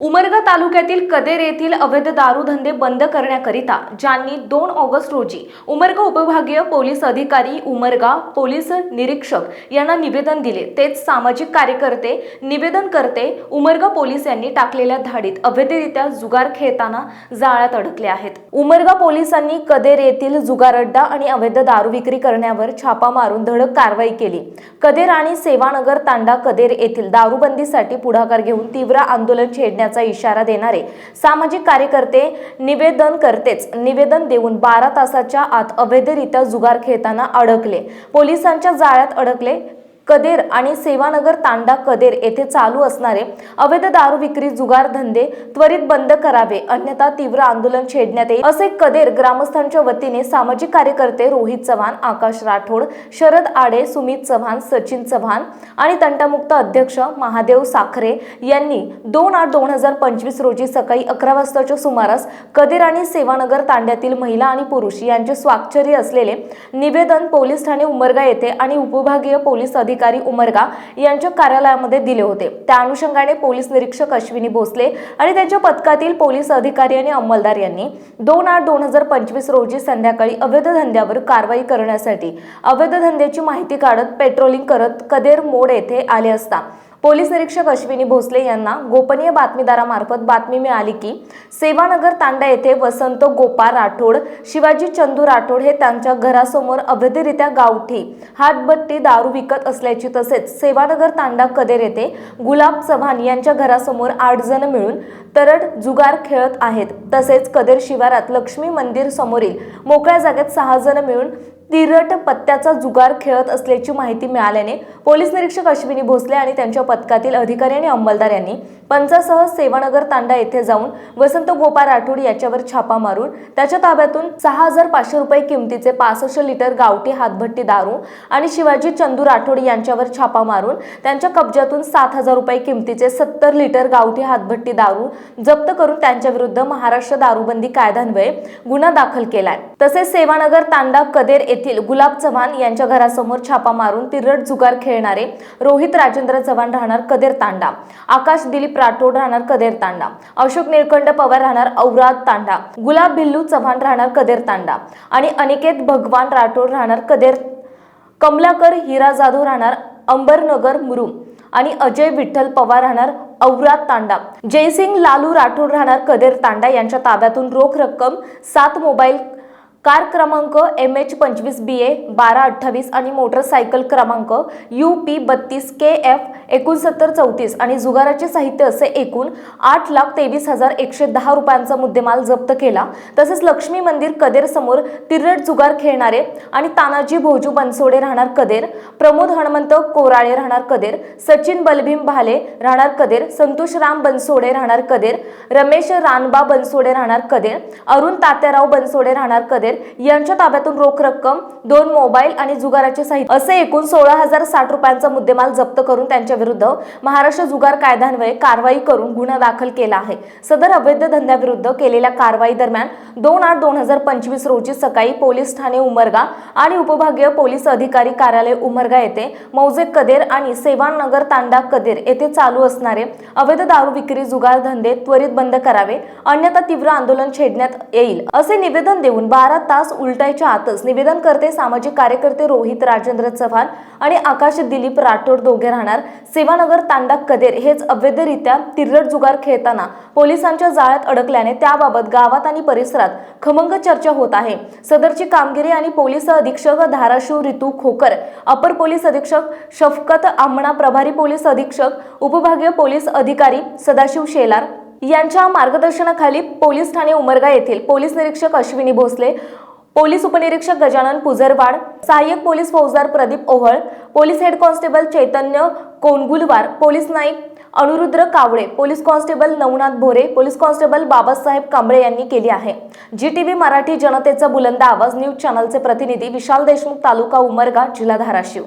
उमरगा तालुक्यातील कदेर येथील अवैध दारू धंदे बंद करण्याकरिता ज्यांनी दोन ऑगस्ट रोजी उमरगा उपभागीय पोलीस अधिकारी उमरगा पोलीस निरीक्षक यांना निवेदन दिले तेच सामाजिक कार्यकर्ते निवेदनकर्ते उमरगा पोलीस यांनी टाकलेल्या धाडीत अवैधरित्या जुगार खेळताना जाळ्यात अडकले आहेत. उमरगा पोलिसांनी कदेर येथील जुगार अड्डा आणि अवैध दारू विक्री करण्यावर छापा मारून धडक कारवाई केली. कदेर आणि सेवानगर तांडा कदेर येथील दारूबंदीसाठी पुढाकार घेऊन तीव्र आंदोलन छेडण्यात छेडण्याचा इशारा देणारे सामाजिक कार्यकर्ते निवेदन करतेच. निवेदन देऊन बारा तासाच्या आत अवैधरित्या जुगार खेळताना अडकले. पोलिसांच्या जाळ्यात अडकले. कदेर आणि सेवानगर तांडा कदेर येथे चालू असणारे अवैध दारू विक्री जुगार धंदे त्वरित बंद करावे अन्यथा तीव्र आंदोलन छेडण्यात येईल. असे कदेर ग्रामस्थांच्या वतीने सामाजिक कार्यकर्ते रोहित चव्हाण आकाश राठोड शरद आडे सुमित चव्हाण सचिन चव्हाण आणि तंटामुक्त अध्यक्ष महादेव साखरे यांनी दोन आठ दोन हजार पंचवीस रोजी सकाळी अकरा वाजताच्या सुमारास कदेर आणि सेवानगर तांड्यातील महिला आणि पुरुष यांचे स्वाक्षरी असलेले निवेदन पोलीस ठाणे उमरगा येथे आणि उपविभागीय पोलीस अधिकारी उमरगा यांच्या कार्यालयामध्ये दिले होते. त्या अनुषंगाने पोलीस निरीक्षक अश्विनी भोसले आणि त्यांच्या पथकातील पोलीस अधिकारी आणि अंमलदार यांनी दोन आठ दोन हजार पंचवीस रोजी संध्याकाळी अवैध धंद्यावर कारवाई करण्यासाठी अवैध धंद्याची माहिती काढत पेट्रोलिंग करत कदेर मोड येथे आले असता पोलीस निरीक्षक अश्विनी भोसले यांना गोपनीय बातमीदारामार्फत बातमी मिळाली की सेवानगर तांडा येथे वसंत गोपाळ राठोड शिवाजी चंदू राठोड हे त्यांच्या घरासमोर अवैधरित्या गावठी हातबट्टी दारू विकत असल्याची तसेच सेवानगर तांडा कदेर येथे गुलाब चव्हाण यांच्या घरासमोर आठ जण मिळून तरड जुगार खेळत आहेत. तसेच कदेर शिवारात लक्ष्मी मंदिर समोरील मोकळ्या जागेत सहा जण मिळून तिरट पत्त्याचा जुगार खेळत असल्याची माहिती मिळाल्याने पोलीस निरीक्षक अश्विनी भोसले आणि त्यांच्या पथकातील अधिकारी आणि अंमलदार यांनी पंचासह सेवानगर तांडा येथे जाऊन वसंत गोपाळ राठोड याच्यावर छापा मारून त्याच्या ताब्यातून सहा हजार पाचशे रुपये किमतीचे पासष्ट लिटर गावठी हातभट्टी दारू आणि शिवाजी चंदू राठोड यांच्यावर छापा मारून त्यांच्या कब्जातून सात हजार रुपये किमतीचे सत्तर लिटर गावठी हातभट्टी दारू जप्त करून त्यांच्याविरुद्ध महाराष्ट्र दारूबंदी कायद्यान्वये गुन्हा दाखल केलाय. तसेच सेवानगर तांडा कदेर येथील गुलाब चव्हाण यांच्या घरासमोर छापा मारून तिरट जुगार खेळणारे रोहित राजेंद्र चव्हाण राहणार कदेर तांडा. आकाश दिलीप राठोड राहणार कदेर तांडा. अशोक निळकंठ पवार राहणार औराद तांडा. गुलाब भिल्लू चव्हाण राहणार कदेर तांडा. आणि अनिकेत भगवान राठोड राहणार कदेर कमलाकर हिरा जाधव राहणार अंबरनगर मुरुम. आणि अजय विठ्ठल पवार राहणार औराद तांडा. जयसिंग लालू राठोड राहणार कदेर तांडा यांच्या ताब्यातून रोख रक्कम सात मोबाईल कार क्रमांक एम एच पंचवीस बी ए बारा अठ्ठावीस आणि मोटरसायकल क्रमांक यू पी बत्तीस के एफ एकोणसत्तर चौतीस आणि जुगाराचे साहित्य असे एकूण आठ लाख तेवीस हजार एकशे दहा रुपयांचा मुद्देमाल जप्त केला. तसेच लक्ष्मी मंदिर कदेर समोर तिरट जुगार खेळणारे आणि तानाजी भोजू बनसोडे राहणार कदेर प्रमोद हनुमंत कोराळे राहणार कदेर सचिन बलभीम भाले राहणार कदेर संतोष राम बनसोडे राहणार कदेर रमेश रानबा बनसोडे राहणार कदेर अरुण तात्याराव बनसोडे राहणार कदेर यांच्या ताब्यातून रोख रक्कम दोन मोबाईल आणि जुगाराचे साहित्य असे एकूण सोळा हजार साठ रुपयांचा मुद्देमाल जप्त करून त्यांच्या विरुद्ध महाराष्ट्र जुगार कायद्यान्वये कारवाई करून गुन्हा दाखल केला आहे. सदर अवैध धंद्याविरुद्ध केलेल्या कारवाई दरम्यान दोन आठ दोन हजार पंचवीस रोजी सकाळी पोलीस ठाणे उमरगा आणि उपविभागीय पोलीस अधिकारी कार्यालय उमरगा येथे मौजे कदेर आणि सेवानगर तांडा कदेर येथे चालू असणारे अवैध दारू विक्री जुगार धंदे त्वरित बंद करावे अन्यथा तीव्र आंदोलन छेडण्यात येईल असे निवेदन देऊन बारा तास उलटायच्या आतच निवेदन करते सामाजिक कार्यकर्ते रोहित राजेंद्र चव्हाण आणि आकाश दिलीप राठोड दोघे राहणार. सेवानगर तांडा कदेर हेच अवैधरित्या तिरट जुगार खेळताना पोलिसांच्या जाळ्यात अडकल्याने त्याबाबत गावात आणि परिसरात खमंग चर्चा होत आहे. सदरची कामगिरी आणि पोलीस अधीक्षक धाराशिव रितू खोकर अपर पोलीस अधीक्षक शफकत आमणा प्रभारी पोलीस अधीक्षक उपभागीय पोलीस अधिकारी सदाशिव शेलार यांच्या मार्गदर्शनाखाली पोलीस ठाणे उमरगा येथील पोलीस निरीक्षक अश्विनी भोसले पोलीस उपनिरीक्षक गजानन पुजरवाड सहाय्यक पोलीस फौजदार Pradeep Ohal police head constable Chaitanya Konagulwar police Naik Anurudra Kawale police constable Navnath Bhore police constable Babasaheb Kamble यांनी केली आहे. जी टी व्ही मराठी जनतेचा बुलंद आवाज न्यूज चॅनलचे प्रतिनिधी विशाल देशमुख तालुका उमरगा जिल्हा धाराशिव.